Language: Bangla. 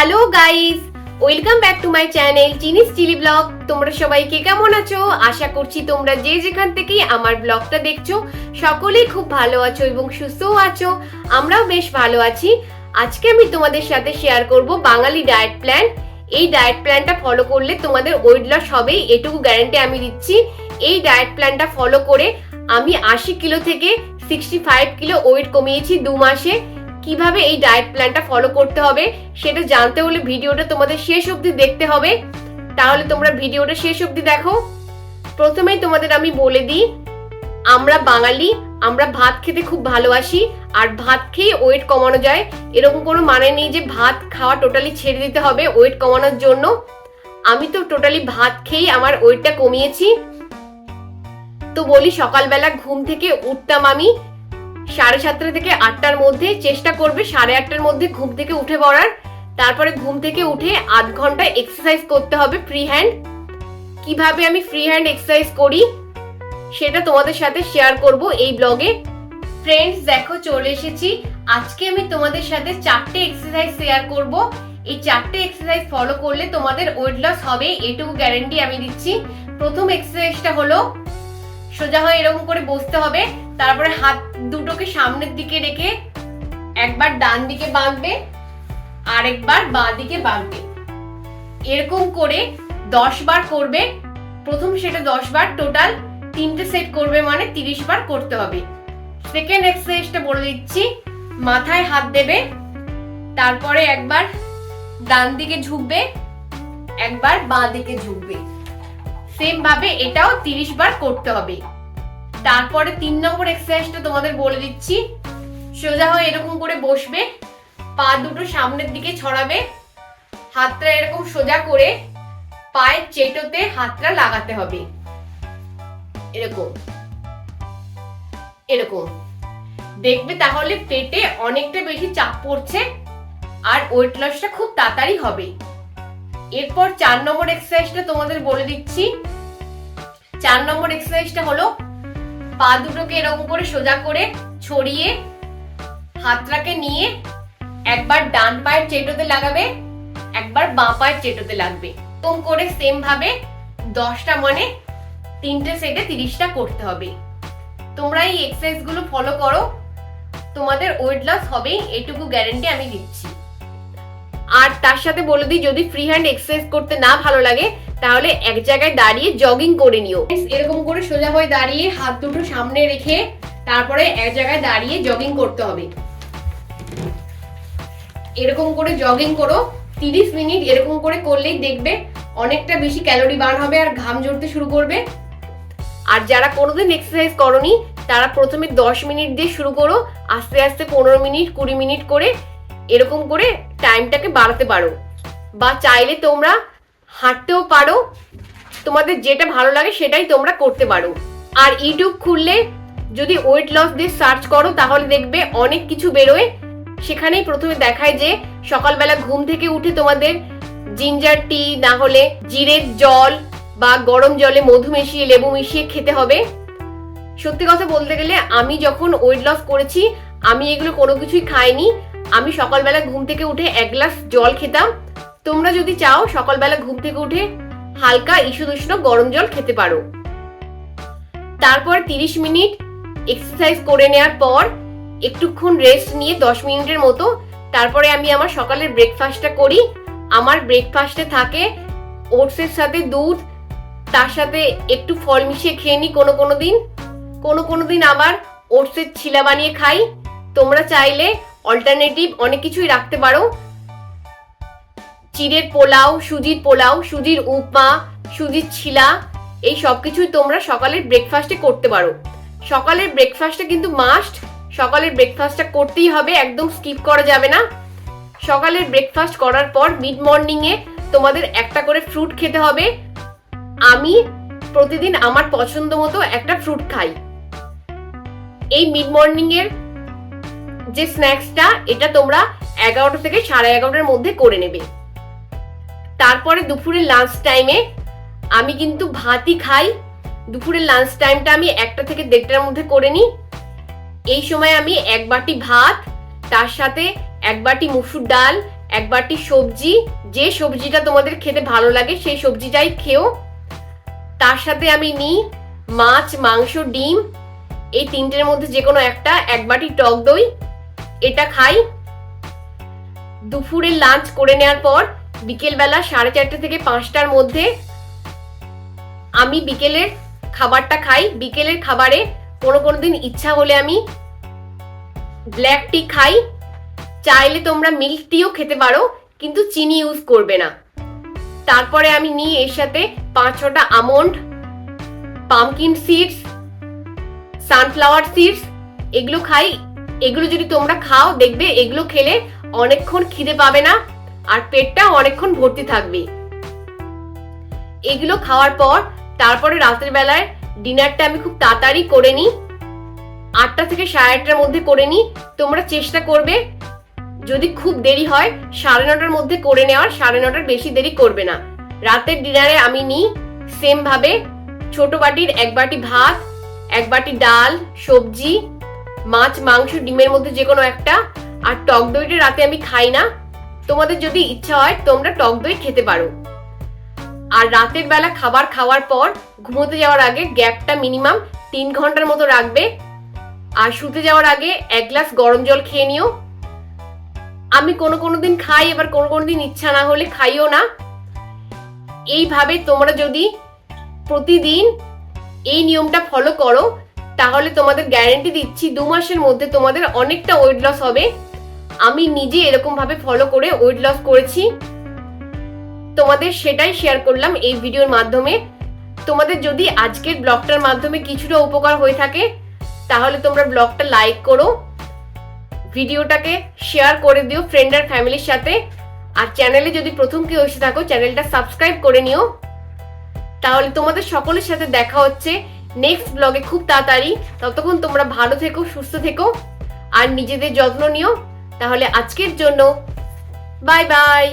Hello guys welcome back to my channel চিনিস চিলি ব্লগ তোমরা সবাই কে কেমন আছো? আশা করছি তোমরা যে যেখান থেকেই আমার ব্লগটা দেখছ, সকলেই খুব ভালো আছো এবং সুস্থও আছো। আমরাও বেশ ভালো আছি। আজকে আমি তোমাদের সাথে শেয়ার করব বাঙালি ডায়েট প্ল্যান এই ডায়েট প্ল্যানটা ফলো করলে তোমাদের ওয়েট লস হবেই এটুকু গ্যারান্টি আমি দিচ্ছি। এই ডায়েট প্ল্যানটা ফলো করে আমি আশি কিলো থেকে সিক্সটি ফাইভ কিলো ওয়েট কমিয়েছি দু মাসে। কীভাবে এই ডায়েট প্ল্যানটা ফলো করতে হবে সেটা জানতে হলে ভিডিওটা তোমাদের শেষ অবধি দেখতে হবে। তাহলে তোমরা ভিডিওটা শেষ অবধি দেখো। প্রথমেই তোমাদের আমি বলে দিই, আমরা বাঙালি, আমরা ভাত খেতে খুব ভালোবাসি, আর ভাত খেয়ে ওয়েট কমানো যায়। এরকম কোনো মানে নেই যে ভাত খাওয়া টোটালি ছেড়ে দিতে হবে ওয়েট কমানোর জন্য। আমি তো টোটালি ভাত খেয়েই আমার ওয়েটটা কমিয়েছি। তো বলি সকালবেলা ঘুম থেকে উঠতাম আমি সাড়ে সাতটা থেকে আটটার মধ্যে চেষ্টা করবে, সাড়ে আটটার মধ্যে ঘুম থেকে উঠে পড়ার। তারপরে ঘুম থেকে উঠে আধ ঘণ্টা এক্সারসাইজ করতে হবে ফ্রি হ্যান্ড কীভাবে আমি ফ্রি হ্যান্ড এক্সারসাইজ করি, সেটা তোমাদের সাথে শেয়ার করব এই ব্লগে ফ্রেন্ডস দেখো, চলে এসেছি। আজকে আমি তোমাদের সাথে চারটে এক্সারসাইজ শেয়ার করব। এই চারটে এক্সারসাইজ ফলো করলে তোমাদের ওয়েট লস হবে, এটুকু গ্যারান্টি আমি দিচ্ছি। প্রথম এক্সারসাইজটা হলো, সোজা হয়ে এরকম করে বসতে হবে। তারপরে হাত দুটোকে সামনের দিকে রেখে একবার ডান দিকে বাঁধবে, আরেকবার বাঁ দিকে বাঁধবে। এরকম করে দশ বার করবে, প্রথম সেটা দশ বার টোটাল তিনটে সেট করবে মানে তিরিশ বার করতে হবে। সেকেন্ড এক্সারসাইজটা বলে দিচ্ছি, মাথায় হাত দেবে, তারপরে একবার ডান দিকে ঝুঁকবে, একবার বাঁ দিকে ঝুঁকবে। সেম ভাবে এটাও তিরিশ বার করতে হবে। তারপরে তিন নম্বর এক্সারসাইজটা তোমাদের বলে দিচ্ছি। সোজা হয়ে এরকম করে বসবে, পা দুটো সামনের দিকে ছড়াবে, হাতটা এরকম সোজা করে পায়ের চেটোতে হাতটা লাগাতে হবে। এরকম। এরকম। দেখবে তাহলে পেটে অনেকটা বেশি চাপ পড়ছে আর ওয়েট লসটা খুব তাড়াতাড়ি হবে। এরপর চার নম্বর এক্সারসাইজটা তোমাদের বলে দিচ্ছি। চার নম্বর এক্সারসাইজটা হলো পা দুটোকে এরকম করে সোজা করে ছড়িয়ে হাতটাকে নিয়ে একবার ডান পায়ের চেটোতে লাগাবে, একবার বাঁ পায়ের চেটোতে লাগবে। এরকম করে সেম ভাবে দশটা মানে তিনটে সেটে তিরিশটা করতে হবে। তোমরা এই এক্সারসাইজগুলো ফলো করো। তোমাদের ওয়েট লস হবে এটুকু গ্যারেন্টি আমি দিচ্ছি। আর তার সাথে বলে দিই, যদি ফ্রি হ্যান্ড এক্সারসাইজ করতে না ভালো লাগে তাহলে এক জায়গায় দাঁড়িয়ে জগিং করে নিও। এরকম করে সোজা হয়ে দাঁড়িয়ে হাত দুটো সামনে রেখে তারপরে এক জায়গায় দাঁড়িয়ে জগিং করতে হবে। এরকম করে জগিং করো তিরিশ মিনিট এরকম করে করলেই দেখবে অনেকটা বেশি ক্যালোরি বার্ন হবে আর ঘাম ঝরতে শুরু করবে। আর যারা কোনোদিন এক্সারসাইজ করনি তারা প্রথমে দশ মিনিট দিয়ে শুরু করো আস্তে আস্তে পনেরো মিনিট কুড়ি মিনিট করে এরকম করে টাইমটাকে বাড়াতে পারো। বা চাইলে তোমরা হাঁটতেও পারো। তোমাদের যেটা ভালো লাগে সেটাই তোমরা করতে পারো। আর ইউটিউব খুললে যদি ওয়েট লস দিয়ে সার্চ করো, তাহলে দেখবে অনেক কিছু বেরোয়। সেখানেই প্রথমে দেখায় যে সকালবেলা ঘুম থেকে উঠে তোমাদের জিঞ্জার টি না হলে জিরের জল বা গরম জলে মধু মিশিয়ে, লেবু মিশিয়ে খেতে হবে। সত্যি কথা বলতে গেলে আমি যখন ওয়েট লস করেছি, আমি এগুলো কোনো কিছুই খাইনি। আমি সকালবেলা ঘুম থেকে উঠে এক গ্লাস জল খেতাম। তোমরা যদি চাও সকালবেলা ঘুম থেকে উঠে হালকা ইসুদুষ্ণ গরম জল খেতে পারো। তারপর তিরিশ মিনিট এক্সারসাইজ করে নেওয়ার পর একটুক্ষণ রেস্ট নিয়ে দশ মিনিটের মতো তারপরে আমি আমার সকালের ব্রেকফাস্টটা করি। আমার ব্রেকফাস্টে থাকে ওটসের সাথে দুধ, তার সাথে একটু ফল মিশিয়ে খেয়ে নিই কোনো কোনো দিন। কোনো কোনো দিন আবার ওটসের ছিলা বানিয়ে খাই। তোমরা চাইলে অল্টারনেটিভ অনেক কিছুই রাখতে পারো। চিড়ের পোলাও, সুজির পোলাও, সুজির উপমা, সুজির ছিলা, এই সব কিছুই তোমরা সকালের ব্রেকফাস্টে করতে পারো। সকালের ব্রেকফাস্টটা কিন্তু মাস্ট সকালের ব্রেকফাস্টটা করতেই হবে, একদম স্কিপ করা যাবে না। সকালের ব্রেকফাস্ট করার পর মিড মর্নিংয়ে তোমাদের একটা করে ফ্রুট খেতে হবে। আমি প্রতিদিন আমার পছন্দ মতো একটা ফ্রুট খাই। এই মিড মর্নিং এর যে স্ন্যাক্সটা এটা তোমরা এগারোটা থেকে সাড়ে এগারোটার মধ্যে করে নেবে। তারপরে দুপুরের লাঞ্চ টাইমে আমি কিন্তু ভাতই খাই। দুপুরের লাঞ্চ টাইমটা আমি একটা থেকে দেড়টার মধ্যে করে নিই। এই সময় আমি এক বাটি ভাত, তার সাথে এক বাটি মুসুর ডাল, এক বাটি সবজি, যে সবজিটা তোমাদের খেতে ভালো লাগে সেই সবজিটাই খেও। তার সাথে আমি নিই মাছ, মাংস, ডিম, এই তিনটের মধ্যে যে কোনো একটা, এক বাটি টক দই, এটা খাই। দুপুরের লাঞ্চ করে নেওয়ার পর বিকেলবেলা সাড়ে চারটে থেকে পাঁচটার মধ্যে আমি বিকেলের খাবারটা খাই। বিকেলের খাবারে কোনো কোনো দিন ইচ্ছা হলে আমি ব্ল্যাক টি খাই। চাইলে তোমরা মিল্ক টিও খেতে পারো, কিন্তু চিনি ইউজ করবে না। তারপরে আমি নিই এর সাথে পাঁচ ছটা almond pumpkin seeds sunflower seeds এগুলো খাই। এগুলো যদি তোমরা খাও, দেখবে এগুলো খেলে অনেকক্ষণ খিদে পাবে না। আর পেটটা অনেকক্ষণ ভর্তি থাকবে। এগুলো খাওয়ার পর, তারপরে রাতের বেলায় ডিনারটা আমি খুব তাড়াতাড়ি করে নিই। আটটা থেকে সাড়ে আটটার মধ্যে করে নিই। তোমরা চেষ্টা করবে, যদি খুব দেরি হয়, সাড়ে নটার মধ্যে করে নেওয়ার, সাড়ে নটার বেশি দেরি করবে না। রাতের ডিনারে আমি নিই সেম ভাবে ছোট বাটির এক বাটি ভাত, এক বাটি ডাল, সবজি, মাছ, মাংস, ডিমের মধ্যে যে কোনো একটা, আর টক দইটা রাতে আমি খাই না। তোমাদের যদি ইচ্ছা হয়, তোমরা টক দই খেতে পারো। আর রাতের বেলা খাবার খাওয়ার পর, ঘুমোতে যাওয়ার আগে গ্যাপটা মিনিমাম তিন ঘণ্টার মতো রাখবে। আর শুতে যাওয়ার আগে এক গ্লাস গরম জল খেয়ে নিও। আমি কোনো কোনো দিন খাই, এবার কোনো কোনো দিন ইচ্ছা না হলে খাইও না। এইভাবে তোমরা যদি প্রতিদিন এই নিয়মটা ফলো করো, তাহলে তোমাদের গ্যারেন্টি দিচ্ছি দু মাসের মধ্যে তোমাদের অনেকটা ওয়েট লস হবে। আমি নিজে এরকম ভাবে ফলো করে ওয়েট লস করেছি। তোমাদের সেটাই শেয়ার করলাম এই ভিডিওর মাধ্যমে। তোমাদের যদি আজকের ব্লগটার মাধ্যমে কিছুটা উপকার হয়ে থাকে, তাহলে তোমরা ব্লগটা লাইক করো। ভিডিওটাকে শেয়ার করে দিও ফ্রেন্ড আর ফ্যামিলির সাথে। আর চ্যানেলে যদি প্রথম কেউ এসে থাকো চ্যানেলটা সাবস্ক্রাইব করে নিও। তাহলে তোমাদের সকলের সাথে দেখা হচ্ছে নেক্সট ব্লগে খুব তাড়াতাড়ি। ততক্ষণ তোমরা ভালো থেকো, সুস্থ থেকো। আর নিজেদের যত্ন নিও। তাহলে আজকের জন্য বাই বাই।